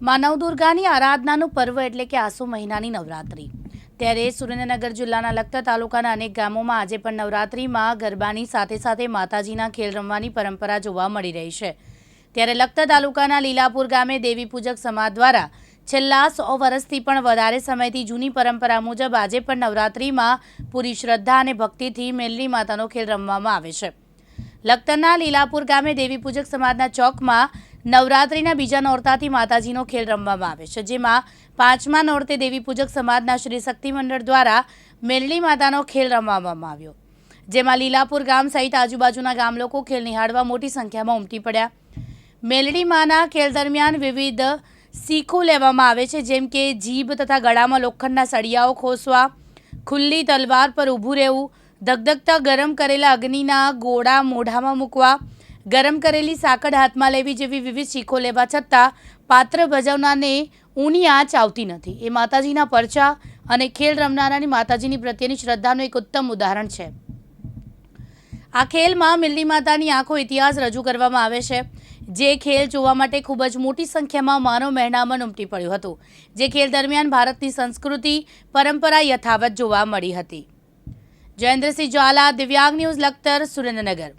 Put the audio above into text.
માં દુર્ગાની આરાધનાનું પર્વ એટલે કે આસો મહિનાની નવરાત્રિ. ત્યારે સુરેન્દ્રનગર જિલ્લાના લખતર તાલુકાના અનેક ગામોમાં આજે પણ નવરાત્રિમાં ગરબાની સાથે સાથે માતાજીના ખેલ રમવાની પરંપરા જોવા મળી રહી છે. ત્યારે લખતર તાલુકાના લીલાપુર ગામે દેવી પૂજક સમાજ દ્વારા છેલ્લા સો વર્ષથી પણ વધારે સમયથી જૂની પરંપરા મુજબ આજે પણ નવરાત્રિમાં પૂરી શ્રદ્ધા અને ભક્તિથી મેલની માતાનો ખેલ રમવામાં આવે છે. લખતરના લીલાપુર ગામે દેવી પૂજક સમાજના ચોકમાં નવરાત્રિના બીજા નોરતાથી માતાજીનો ખેલ રમવામાં આવે છે, જેમાં પાંચમા નોરતે દેવી પૂજક સમાજના શ્રી શક્તિ મંડળ દ્વારા મેલડી માતાનો ખેલ રમવામાં આવ્યો. જેમાં લીલાપુર ગામ સહિત આજુબાજુના ગામ લોકો ખેલ નિહાળવા મોટી સંખ્યામાં ઉમટી પડ્યા. મેલડી માના ખેલ દરમિયાન વિવિધ શીખો લેવામાં આવે છે, જેમ કે જીભ તથા ગળામાં લોખંડના સળિયાઓ ખોસવા, ખુલ્લી તલવાર પર ઊભું રહેવું, ધગધગતા ગરમ કરેલા અગ્નિના ગોળા મોઢામાં મૂકવા ગરમ કરેલી સાકડ હાથમાં લેવી જેવી વિવિધ શીખો લેવા છતાં પાત્ર ભજવનારને ઊની આંચ આવતી નથી. એ માતાજીના પરચા અને ખેલ રમનારાની માતાજીની પ્રત્યેની શ્રદ્ધાનું એક ઉત્તમ ઉદાહરણ છે. આ ખેલમાં મિલ્લી માતાની આંખો ઇતિહાસ રજૂ કરવામાં આવે છે. જે ખેલ જોવા માટે ખૂબ જ મોટી સંખ્યામાં માનવ મહેણામણ ઉમટી પડ્યું હતું. જે ખેલ દરમિયાન ભારતની સંસ્કૃતિ, પરંપરા યથાવત જોવા મળી હતી. જયેન્દ્રસિંહ જ્વાલા દિવ્યાંગ ન્યૂઝ લખતર સુરેન્દ્રનગર.